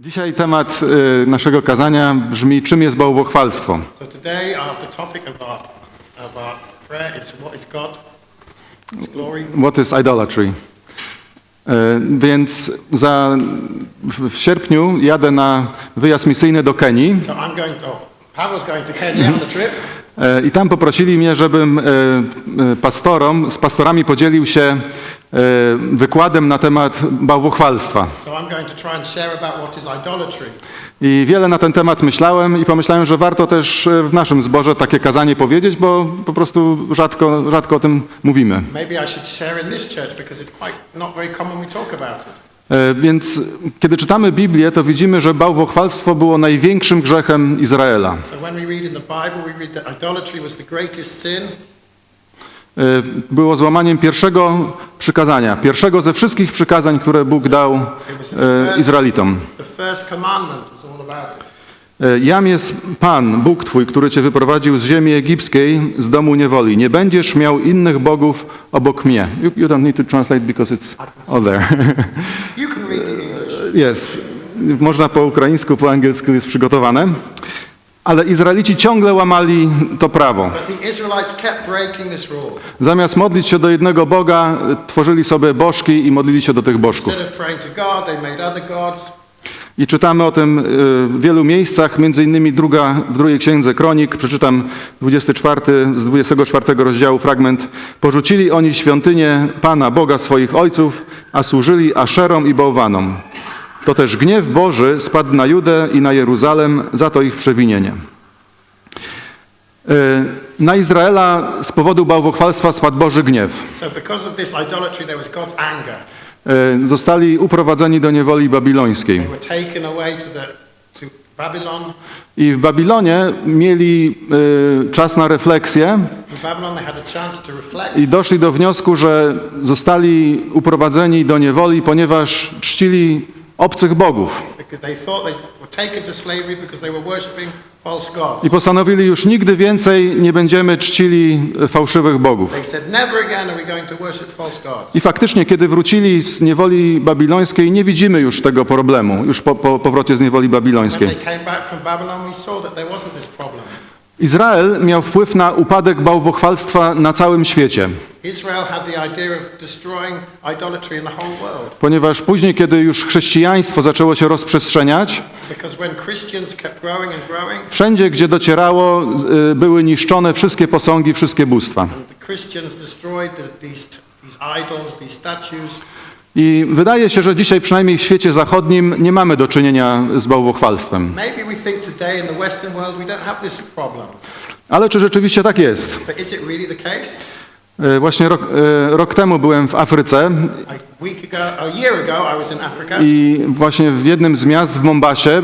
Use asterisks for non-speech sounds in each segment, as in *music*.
Dzisiaj temat y, naszego kazania brzmi, czym jest bałwochwalstwo. What is idolatry? Y, Więc za, w sierpniu jadę na wyjazd misyjny do Kenii oh, y, i tam poprosili mnie, żebym pastorom, z pastorami podzielił się wykładem na temat bałwochwalstwa. I wiele na ten temat myślałem i pomyślałem, że warto też y, w naszym zborze takie kazanie powiedzieć, bo po prostu rzadko, rzadko o tym mówimy. E, Więc kiedy czytamy Biblię, to widzimy, że bałwochwalstwo było największym grzechem Izraela. So Było złamaniem pierwszego przykazania, pierwszego ze wszystkich przykazań, które Bóg dał e, Izraelitom. E, Jam jest Pan, Bóg Twój, który Cię wyprowadził z ziemi egipskiej, z domu niewoli. Nie będziesz miał innych bogów obok mnie. You, you don't need to translate because it's all there. Jest. *laughs* Można po ukraińsku, po angielsku jest przygotowane. Ale Izraelici ciągle łamali to prawo. Zamiast modlić się do jednego Boga, tworzyli sobie bożki i modlili się do tych bożków. I czytamy o tym y, w wielu miejscach, między innymi druga, w drugiej księdze Kronik, przeczytam 24 z 24 rozdziału fragment. Porzucili oni świątynię Pana, Boga swoich ojców, a służyli Aszerom i bałwanom. To też gniew Boży spadł na Judę i na Jeruzalem za to ich przewinienie. Y, Na Izraela z powodu bałwochwalstwa spadł Boży gniew. E, zostali uprowadzeni do niewoli babilońskiej. I w Babilonie mieli e, czas na refleksję i doszli do wniosku, że zostali uprowadzeni do niewoli, ponieważ czcili obcych bogów. I postanowili już nigdy więcej nie będziemy czcili e, fałszywych bogów. I faktycznie, kiedy wrócili z niewoli babilońskiej, nie widzimy już tego problemu, już po, po powrocie z niewoli babilońskiej. Izrael miał wpływ na upadek bałwochwalstwa na całym świecie. Ponieważ później, kiedy już chrześcijaństwo zaczęło się rozprzestrzeniać, wszędzie, gdzie docierało, y, były niszczone wszystkie posągi, wszystkie bóstwa. I wydaje się, że dzisiaj, przynajmniej w świecie zachodnim, nie mamy do czynienia z bałwochwalstwem. Ale czy rzeczywiście tak jest? Y, Właśnie rok, y, rok temu byłem w Afryce I właśnie w jednym z miast w Mombasie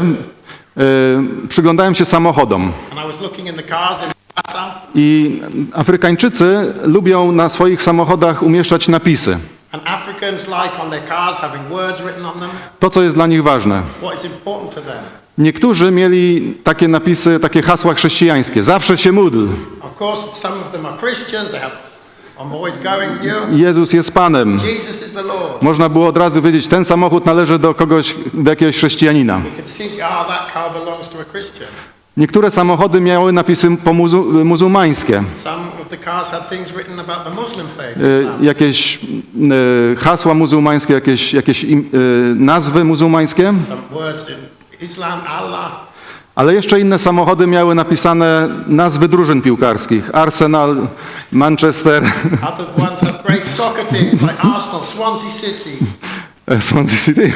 przyglądałem się samochodom. I Afrykańczycy lubią na swoich samochodach umieszczać napisy. To, co jest dla nich ważne. Niektórzy mieli takie napisy, takie hasła chrześcijańskie. Zawsze się módl. Jezus jest Panem. Można było od razu wiedzieć, ten samochód należy do kogoś, do jakiegoś chrześcijanina. Ah. Niektóre samochody miały napisy muzu, muzułmańskie. Some Islam. Jakieś y, hasła muzułmańskie, jakieś, jakieś y, nazwy muzułmańskie. Islam, Allah. Ale jeszcze inne samochody miały napisane nazwy drużyn piłkarskich. Arsenal, Manchester, *laughs* Swansea City.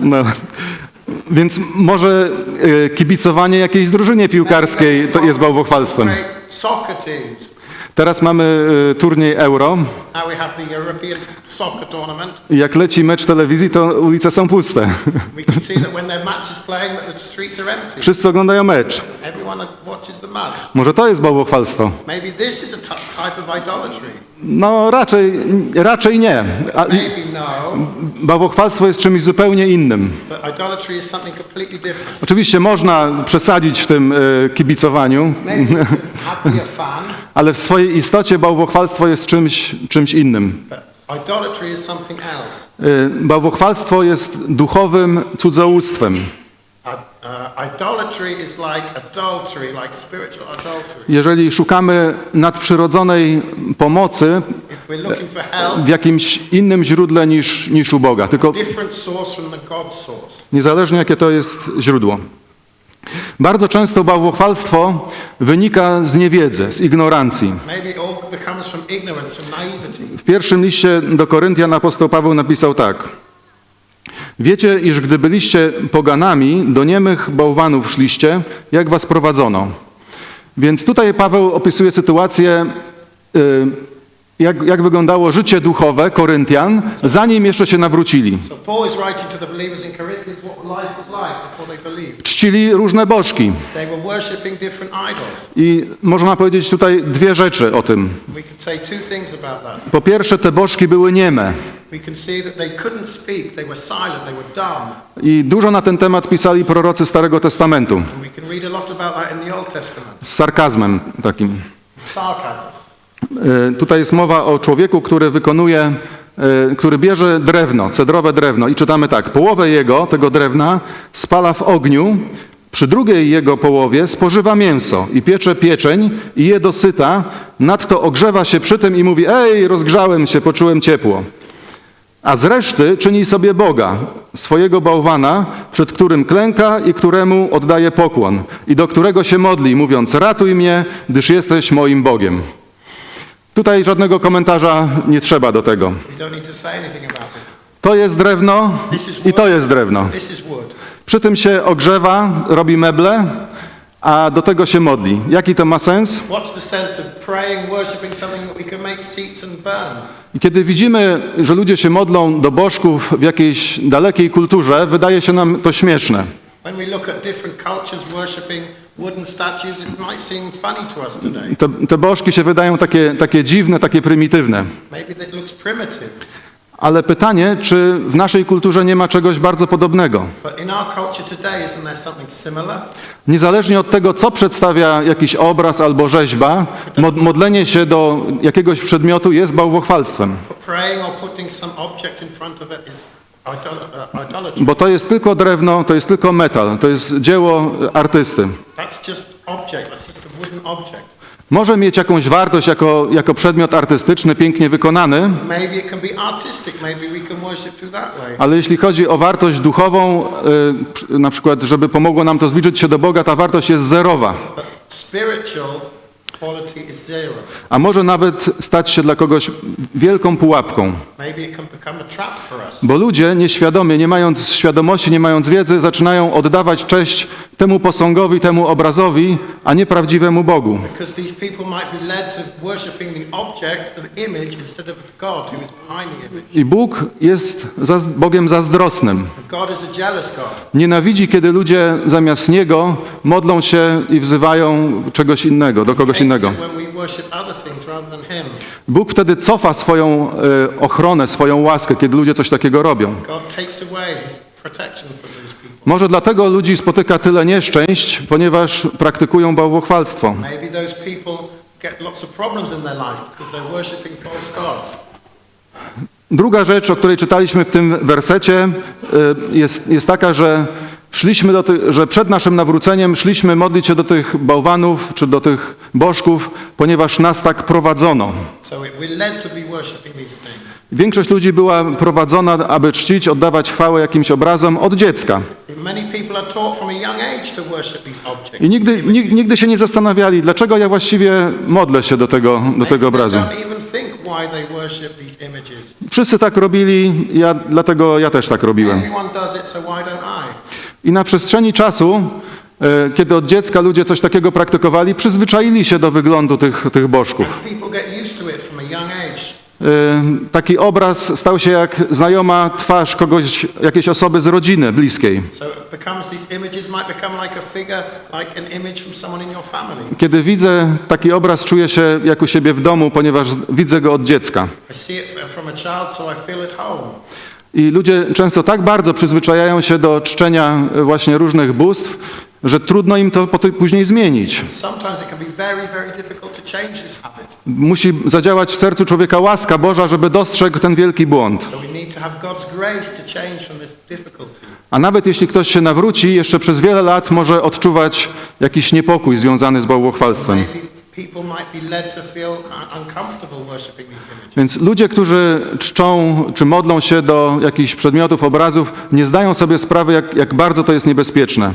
No. Więc może e, kibicowanie jakiejś drużynie piłkarskiej to jest bałwochwalstwem. Teraz mamy e, turniej Euro i jak leci mecz telewizji, to ulice są puste. *laughs* Wszyscy oglądają mecz. Może to jest bałwochwalstwo? No raczej, raczej nie. A, bałwochwalstwo jest czymś zupełnie innym. Oczywiście można przesadzić w tym e, kibicowaniu, *laughs* ale w swojej istocie bałwochwalstwo jest czymś, czymś innym. Y, Bałwochwalstwo jest duchowym cudzołóstwem. Jeżeli szukamy nadprzyrodzonej pomocy w jakimś innym źródle niż, niż u Boga, tylko niezależnie jakie to jest źródło. Bardzo często bałwochwalstwo wynika z niewiedzy, z ignorancji. W pierwszym liście do Koryntian apostoł Paweł napisał tak. Wiecie, iż gdy byliście poganami, do niemych bałwanów szliście, jak was prowadzono. Więc tutaj Paweł opisuje sytuację, y, jak, jak wyglądało życie duchowe Koryntian, zanim jeszcze się nawrócili. Czcili różne bożki. I można powiedzieć tutaj dwie rzeczy o tym. Po pierwsze, te bożki były nieme. I dużo na ten temat pisali prorocy Starego Testamentu. Z sarkazmem takim. Sarcasm. E, Tutaj jest mowa o człowieku, który wykonuje, e, który bierze drewno, cedrowe drewno i czytamy tak. Połowę jego, tego drewna, spala w ogniu, przy drugiej jego połowie spożywa mięso i piecze pieczeń i je dosyta, nadto ogrzewa się przy tym i mówi, ej, rozgrzałem się, poczułem ciepło. A z reszty czyni sobie Boga, swojego bałwana, przed którym klęka i któremu oddaje pokłon i do którego się modli, mówiąc, ratuj mnie, gdyż jesteś moim Bogiem. Tutaj żadnego komentarza nie trzeba do tego. To jest drewno i to jest drewno. Przy tym się ogrzewa, robi meble, a do tego się modli. Jaki to ma sens? I Kiedy widzimy, że ludzie się modlą do bożków w jakiejś dalekiej kulturze, wydaje się nam to śmieszne. When we look at different cultures worshipping Te, te bożki się wydają takie, takie dziwne, takie prymitywne. Ale pytanie, czy w naszej kulturze nie ma czegoś bardzo podobnego? Niezależnie od tego, co przedstawia jakiś obraz albo rzeźba, mod, modlenie się do jakiegoś przedmiotu jest bałwochwalstwem, But praying or putting some object in front of it is idol- idolatry. Bo to jest tylko drewno, to jest tylko metal, to jest dzieło artysty. Może mieć jakąś wartość jako, jako przedmiot artystyczny, pięknie wykonany, ale jeśli chodzi o wartość duchową, y, na przykład, żeby pomogło nam to zbliżyć się do Boga, ta wartość jest zerowa. But spiritual. A może nawet stać się dla kogoś wielką pułapką. Bo ludzie nieświadomie, nie mając świadomości, nie mając wiedzy, zaczynają oddawać cześć temu posągowi, temu obrazowi, a nie prawdziwemu Bogu. I Bóg jest Bogiem zazdrosnym. Nienawidzi, kiedy ludzie zamiast Niego modlą się i wzywają czegoś innego, do kogoś Hates innego. Bóg wtedy cofa swoją e, ochronę, swoją łaskę, kiedy ludzie coś takiego robią. Może dlatego ludzi spotyka tyle nieszczęść, ponieważ praktykują bałwochwalstwo. Druga rzecz, o której czytaliśmy w tym wersecie, y, jest, jest taka, że szliśmy do tych, że przed naszym nawróceniem szliśmy modlić się do tych bałwanów czy do tych bożków, ponieważ nas tak prowadzono. Większość ludzi była prowadzona, aby czcić, oddawać chwałę jakimś obrazom od dziecka. I nigdy, nig- nigdy się nie zastanawiali, dlaczego ja właściwie modlę się do tego, do tego obrazu. Wszyscy tak robili, ja, dlatego ja też tak robiłem. I? Na przestrzeni czasu, e, kiedy od dziecka ludzie coś takiego praktykowali, przyzwyczaili się do wyglądu tych, tych bożków. E, Taki obraz stał się jak znajoma twarz kogoś, jakiejś osoby z rodziny bliskiej. Kiedy widzę taki obraz, czuję się jak u siebie w domu, ponieważ widzę go od dziecka. I ludzie często tak bardzo przyzwyczajają się do czczenia e, właśnie różnych bóstw, że trudno im to później zmienić. Musi zadziałać w sercu człowieka łaska Boża, żeby dostrzegł ten wielki błąd. A nawet jeśli ktoś się nawróci, jeszcze przez wiele lat może odczuwać jakiś niepokój związany z bałwochwalstwem. Więc ludzie, którzy czczą czy modlą się do jakichś przedmiotów, obrazów, nie zdają sobie sprawy, jak, jak bardzo to jest niebezpieczne.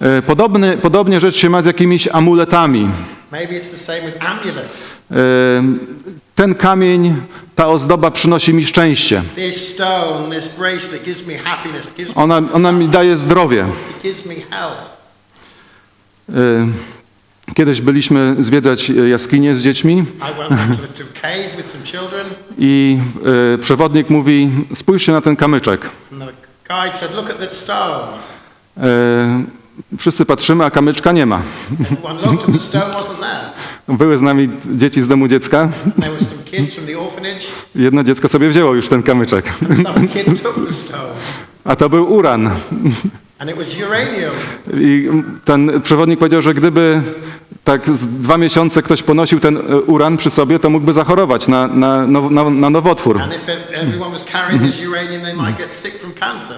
E, Podobny, podobnie rzecz się ma z jakimiś amuletami. E, Ten kamień, ta ozdoba przynosi mi szczęście. Ona, ona mi daje zdrowie. E, Kiedyś byliśmy zwiedzać e, jaskinię z dziećmi I e, przewodnik mówi, spójrzcie na ten kamyczek. Wszyscy patrzymy, a kamyczka nie ma. Były z nami dzieci z domu dziecka. Jedno dziecko sobie wzięło już ten kamyczek. *laughs* A to był uran. I ten przewodnik powiedział, że gdyby tak z dwa miesiące ktoś ponosił ten e, uran przy sobie, to mógłby zachorować na, na, na, na nowotwór. Cancer.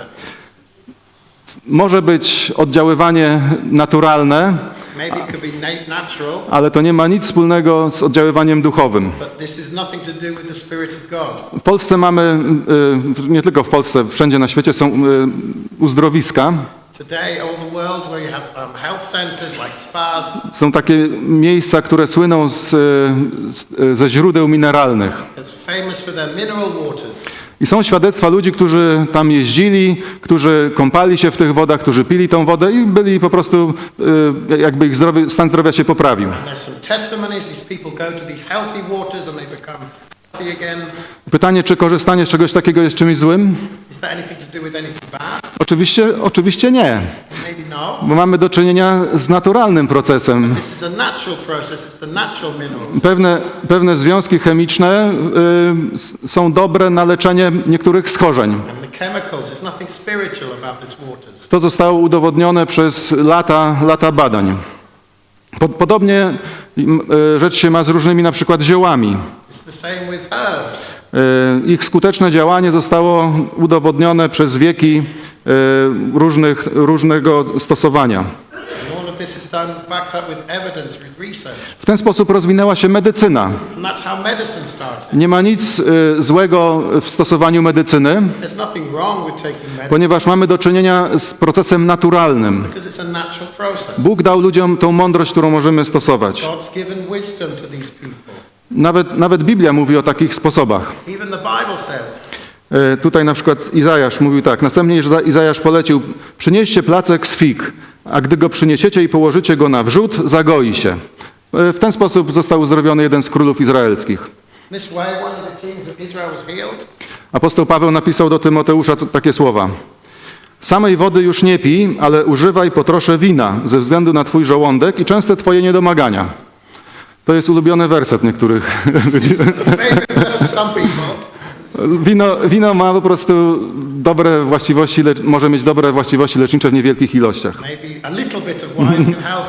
Może być oddziaływanie naturalne, Ale to nie ma nic wspólnego z oddziaływaniem duchowym. W Polsce mamy, e, nie tylko w Polsce, wszędzie na świecie są e, uzdrowiska. Um, Są takie miejsca, które słyną z, z, ze źródeł mineralnych. I są świadectwa ludzi, którzy tam jeździli, którzy kąpali się w tych wodach, którzy pili tą wodę i byli po prostu, y, jakby ich zdrowie, stan zdrowia się poprawił. Pytanie, czy korzystanie z czegoś takiego jest czymś złym? Oczywiście, oczywiście nie. Bo mamy do czynienia z naturalnym procesem. Pewne, pewne związki chemiczne y, są dobre na leczenie niektórych schorzeń. To zostało udowodnione przez lata, lata badań. Po- Podobnie y, rzecz się ma z różnymi na przykład ziołami. E, Ich skuteczne działanie zostało udowodnione przez wieki różnych, różnego stosowania. W ten sposób rozwinęła się medycyna. Nie ma nic e, złego w stosowaniu medycyny, ponieważ mamy do czynienia z procesem naturalnym. Bóg dał ludziom tą mądrość, którą możemy stosować. Nawet, nawet Biblia mówi o takich sposobach. Tutaj na przykład Izajasz mówił tak. Następnie Iza- Izajasz polecił, przynieście placek z fig, a gdy go przyniesiecie i położycie go na wrzód, zagoi się. E, W ten sposób został uzdrowiony jeden z królów izraelskich. Apostoł Paweł napisał do Tymoteusza takie słowa. Samej wody już nie pij, ale używaj po trosze wina ze względu na twój żołądek i częste twoje niedomagania. To jest ulubiony werset niektórych Wino, wino ma po prostu dobre właściwości, może mieć dobre właściwości lecznicze w niewielkich ilościach. Us.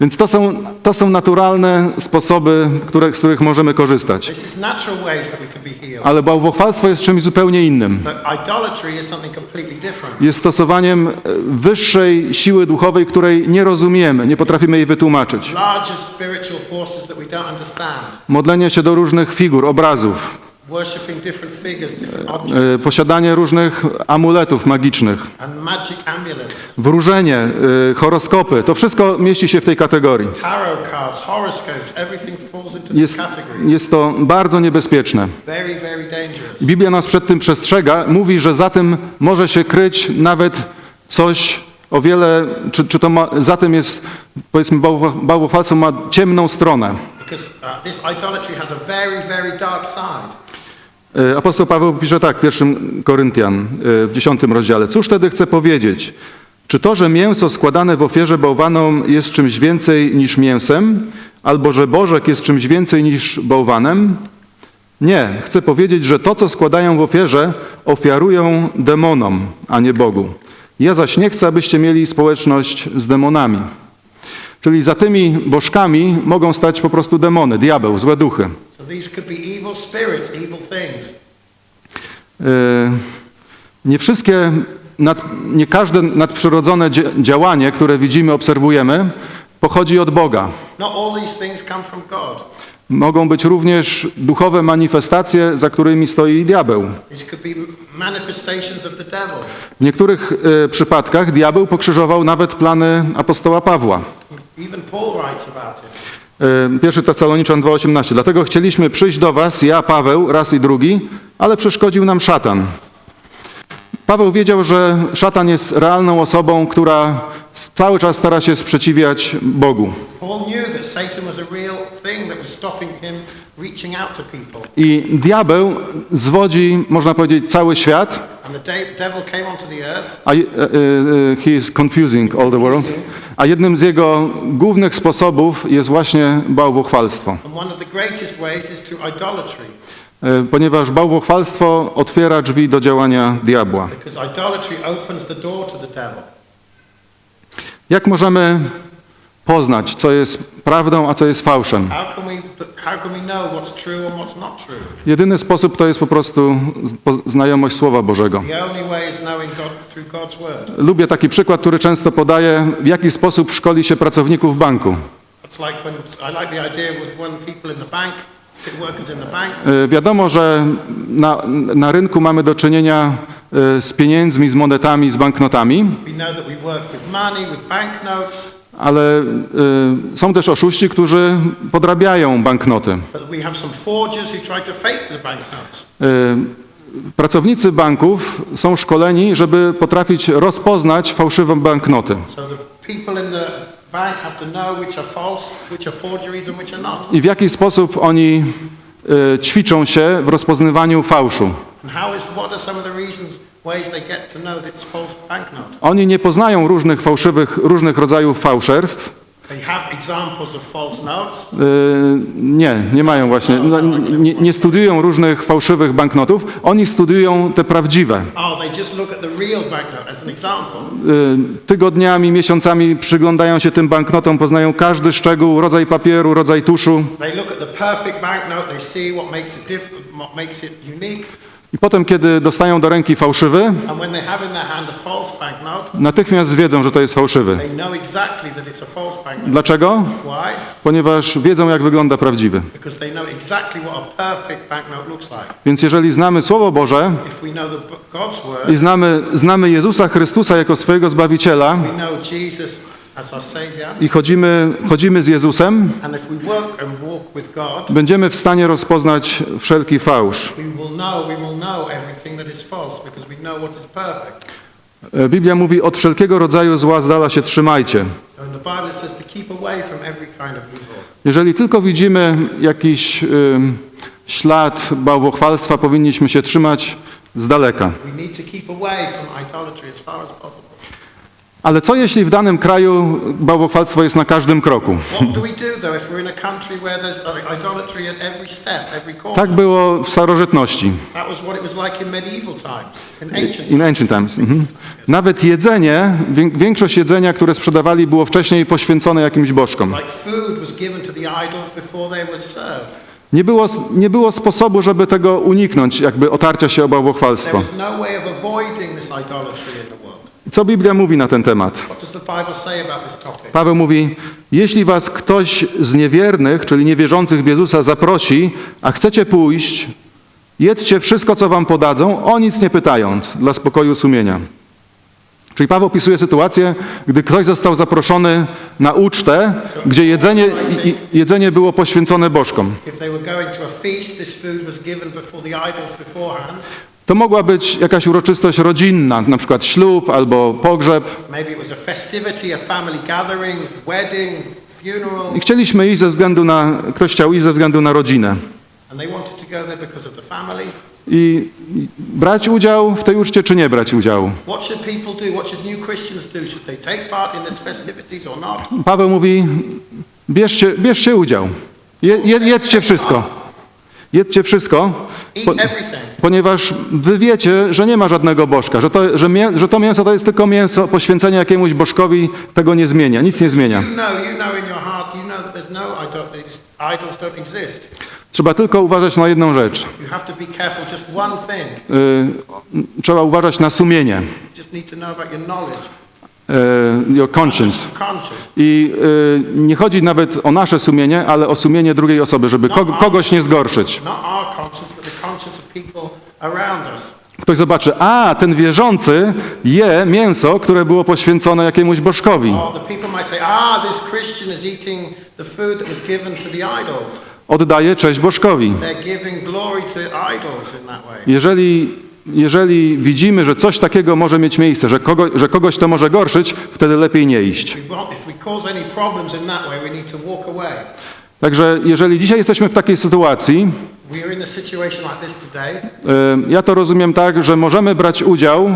Więc to są, to są naturalne sposoby, które, z których możemy korzystać. Ale bałwochwalstwo jest czymś zupełnie innym. Jest stosowaniem e, wyższej siły duchowej, której nie rozumiemy, nie potrafimy jej wytłumaczyć. Modlenie się do różnych figur, obrazów, E, posiadanie różnych amuletów magicznych, wróżenie, e, horoskopy, to wszystko mieści się w tej kategorii. Jest, jest to bardzo niebezpieczne. Biblia nas przed tym przestrzega, mówi, że za tym może się kryć nawet coś o wiele, czy, czy to ma, za tym jest, powiedzmy, bałwo- bałwochwalstwo ma ciemną stronę. Because uh, this idolatry has a very, very dark side. E, Apostoł Paweł pisze tak w pierwszym Koryntian, e, w dziesiątym rozdziale. Cóż wtedy chcę powiedzieć? Czy to, że mięso składane w ofierze bałwanom jest czymś więcej niż mięsem, albo że bożek jest czymś więcej niż bałwanem? Nie, chcę powiedzieć, że to, co składają w ofierze, ofiarują demonom, a nie Bogu. Ja zaś nie chcę, abyście mieli społeczność z demonami. Czyli za tymi bożkami mogą stać po prostu demony, diabeł, złe duchy. So these could be evil spirits, evil things. Yy, Nie wszystkie, nad, nie każde nadprzyrodzone dzia- działanie, które widzimy, obserwujemy, pochodzi od Boga. Mogą być również duchowe manifestacje, za którymi stoi diabeł. W niektórych e, przypadkach diabeł pokrzyżował nawet plany apostoła Pawła. Even Paul writes about it. E, Pierwszy Tesaloniczan 2,18. Dlatego chcieliśmy przyjść do was, ja, Paweł, raz i drugi, ale przeszkodził nam szatan. Paweł wiedział, że szatan jest realną osobą, która cały czas stara się sprzeciwiać Bogu. I diabeł zwodzi, można powiedzieć, cały świat, And the de- devil came onto the earth a, e, e, he is confusing all the world. A jednym z jego głównych sposobów jest właśnie bałwochwalstwo. And one of the greatest ways is to idolatry, ponieważ bałwochwalstwo otwiera drzwi do działania diabła. Jak możemy poznać, co jest prawdą, a co jest fałszem? How can we, how can we know what's true and what's not true? Jedyny sposób to jest po prostu po- znajomość Słowa Bożego. The only way is knowing God through God's word. Lubię taki przykład, który często podaję, w jaki sposób szkoli się pracowników banku. It's like when, I like the idea with when people in the bank, workers in the bank, E, Wiadomo, że na, na rynku mamy do czynienia e, z pieniędzmi, z monetami, z banknotami, we know that we work with money, with banknotes, ale e, są też oszuści, którzy podrabiają banknoty. E, Pracownicy banków są szkoleni, żeby potrafić rozpoznać fałszywe banknoty. I w jaki sposób oni e, ćwiczą się w rozpoznawaniu fałszu. And how is, what are some of the reasons, Oni nie poznają różnych fałszywych, różnych rodzajów fałszerstw. E, Nie, nie mają właśnie, no, nie, nie studiują różnych fałszywych banknotów, oni studiują te prawdziwe. Oh. E, Tygodniami, miesiącami przyglądają się tym banknotom, poznają każdy szczegół, rodzaj papieru, rodzaj tuszu I potem, kiedy dostają do ręki fałszywy, natychmiast wiedzą, że to jest fałszywy. Dlaczego? Ponieważ wiedzą, jak wygląda prawdziwy. Więc jeżeli znamy Słowo Boże i znamy, znamy Jezusa Chrystusa jako swojego Zbawiciela i chodzimy, chodzimy z Jezusem, będziemy w stanie rozpoznać wszelki fałsz. E, Biblia mówi, od wszelkiego rodzaju zła z dala się trzymajcie. Jeżeli tylko widzimy jakiś ym, ślad bałwochwalstwa, powinniśmy się trzymać z daleka. We need to keep away from idolatry as far as possible. Ale co jeśli w danym kraju bałwochwalstwo jest na każdym kroku? Uh? Tak było w starożytności, in ancient times. Mhm. Nawet jedzenie, wię- większość jedzenia, które sprzedawali, było wcześniej poświęcone jakimś bożkom. Nie było, nie było sposobu, żeby tego uniknąć, jakby otarcia się o bałwochwalstwo. Co Biblia mówi na ten temat? Paweł mówi, jeśli was ktoś z niewiernych, czyli niewierzących w Jezusa zaprosi, a chcecie pójść, jedzcie wszystko, co wam podadzą, o nic nie pytając, dla spokoju sumienia. Czyli Paweł opisuje sytuację, gdy ktoś został zaproszony na ucztę, gdzie jedzenie, jedzenie było poświęcone bożkom. To mogła być jakaś uroczystość rodzinna, na przykład ślub albo pogrzeb. I chcieliśmy iść ze względu na, ktoś chciał iść ze względu na rodzinę. I i brać udział w tej uczcie, czy nie brać udziału? Paweł mówi, bierzcie, bierzcie udział, Je, je, jedzcie wszystko. Jedzcie wszystko, po. Ponieważ wy wiecie, że nie ma żadnego bożka, że to, że, mię, że to mięso to jest tylko mięso, poświęcenie jakiemuś bożkowi tego nie zmienia, nic nie zmienia. No. Trzeba tylko uważać na jedną rzecz. Y, trzeba uważać na sumienie, your y, your conscience. I y, nie chodzi nawet o nasze sumienie, ale o sumienie drugiej osoby, żeby ko- kogoś nie zgorszyć. Ktoś zobaczy, a ten wierzący je mięso, które było poświęcone jakiemuś bożkowi. Ah. Oddaje cześć bożkowi. Jeżeli, jeżeli widzimy, że coś takiego może mieć miejsce, że, kogo, że kogoś to może gorszyć, wtedy lepiej nie iść. Także jeżeli dzisiaj jesteśmy w takiej sytuacji, Ja to rozumiem tak, że możemy brać udział,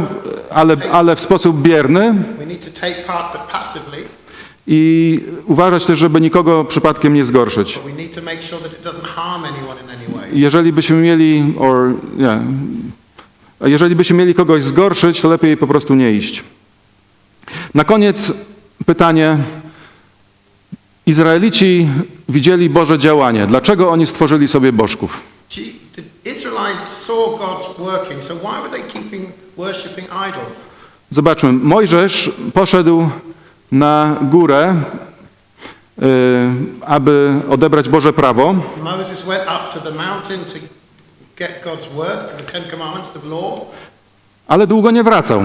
ale, ale w sposób bierny i uważać też, żeby nikogo przypadkiem nie zgorszyć. Jeżeli byśmy mieli, or, a jeżeli byśmy mieli kogoś zgorszyć, to lepiej po prostu nie iść. Na koniec pytanie. Izraelici widzieli Boże działanie. Dlaczego oni stworzyli sobie bożków? Zobaczmy, Mojżesz poszedł na górę, y, aby odebrać Boże prawo, ale długo nie wracał.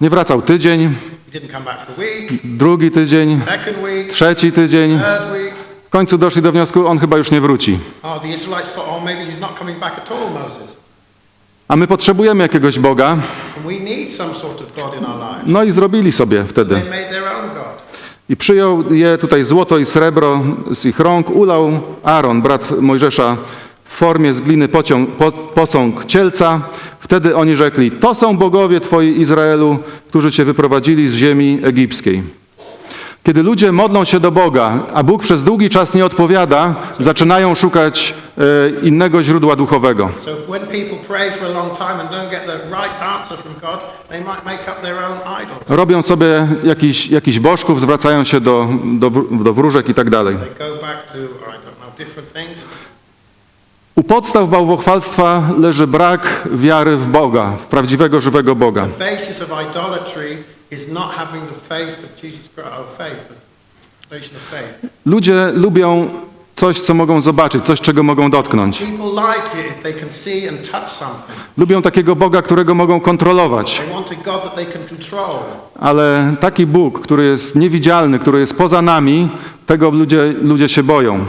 Nie wracał tydzień, Drugi tydzień, trzeci tydzień. W końcu doszli do wniosku, on chyba już nie wróci. Oh, oh. A my potrzebujemy jakiegoś Boga. No i zrobili sobie wtedy. I przyjął je tutaj złoto i srebro z ich rąk, ulał Aaron, brat Mojżesza, w formie z gliny pociąg, po, posąg cielca. Wtedy oni rzekli, to są bogowie Twoi Izraelu, którzy Cię wyprowadzili z ziemi egipskiej. Kiedy ludzie modlą się do Boga, a Bóg przez długi czas nie odpowiada, zaczynają szukać e, innego źródła duchowego. Robią sobie jakiś, jakiś bożków, zwracają się do, do, do wróżek i tak dalej. U podstaw bałwochwalstwa leży brak wiary w Boga, w prawdziwego, żywego Boga. Ludzie lubią coś, co mogą zobaczyć, coś, czego mogą dotknąć. Lubią takiego Boga, którego mogą kontrolować, ale taki Bóg, który jest niewidzialny, który jest poza nami, tego ludzie, ludzie się boją.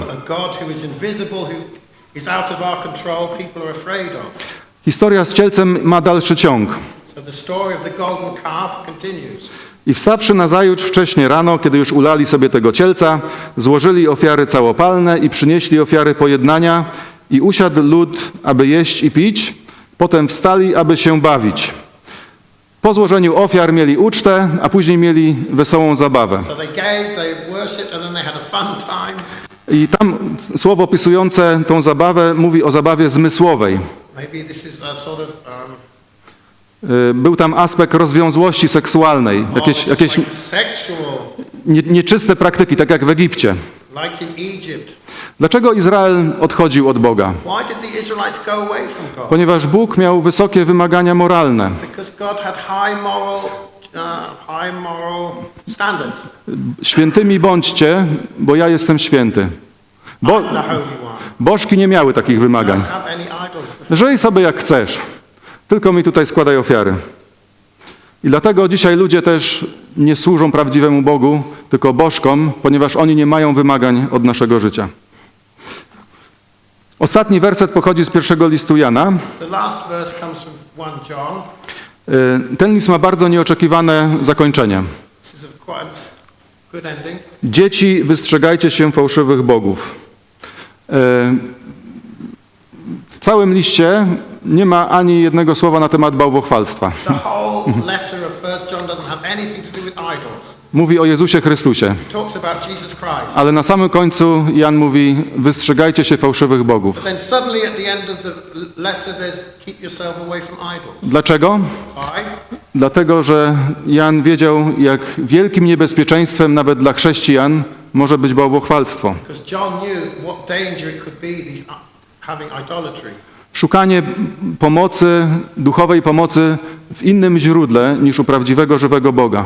Is out of our control, people are afraid of. Historia z cielcem ma dalszy ciąg. So the story of the golden calf continues. I wstawszy nazajutrz wcześnie rano, kiedy już ulali sobie tego cielca, złożyli ofiary całopalne i przynieśli ofiary pojednania i usiadł lud, aby jeść i pić. Potem wstali, aby się bawić. Po złożeniu ofiar mieli ucztę, a później mieli wesołą zabawę. So they gave, they I tam słowo opisujące tą zabawę mówi o zabawie zmysłowej. Sort of um, Y, Był tam aspekt rozwiązłości seksualnej, oh, jakieś, jakieś like nie, nieczyste praktyki, tak jak w Egipcie. like. Dlaczego Izrael odchodził od Boga? Ponieważ Bóg miał wysokie wymagania moralne. Moral, high moral standards. Świętymi bądźcie, bo ja jestem święty. Bo, bożki nie miały takich wymagań. Żyj sobie jak chcesz, tylko mi tutaj składaj ofiary. I dlatego dzisiaj ludzie też nie służą prawdziwemu Bogu, tylko bożkom, ponieważ oni nie mają wymagań od naszego życia. Ostatni werset pochodzi z pierwszego listu Jana. The last verse comes from 1 John. Y, Ten list ma bardzo nieoczekiwane zakończenie. Dzieci, wystrzegajcie się fałszywych bogów. E, W całym liście nie ma ani jednego słowa na temat bałwochwalstwa. Mówi o Jezusie Chrystusie, ale na samym końcu Jan mówi: wystrzegajcie się fałszywych bogów. Dlaczego? Dlatego, że Jan wiedział, jak wielkim niebezpieczeństwem nawet dla chrześcijan może być bałwochwalstwo. Because John knew what danger it could be these having idolatry. Szukanie pomocy, duchowej pomocy w innym źródle niż u prawdziwego, żywego Boga.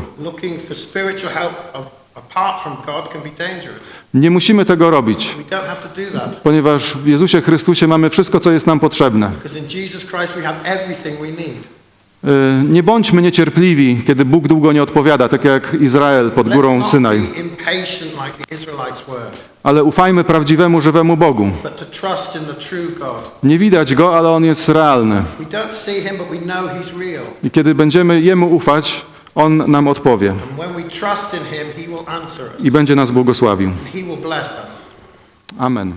Nie musimy tego robić, ponieważ w Jezusie Chrystusie mamy wszystko, co jest nam potrzebne. Y, Nie bądźmy niecierpliwi, kiedy Bóg długo nie odpowiada, tak jak Izrael pod górą Synaj, ale ufajmy prawdziwemu, żywemu Bogu. Nie widać Go, ale On jest realny. I kiedy będziemy Jemu ufać, On nam odpowie i będzie nas błogosławił. Amen.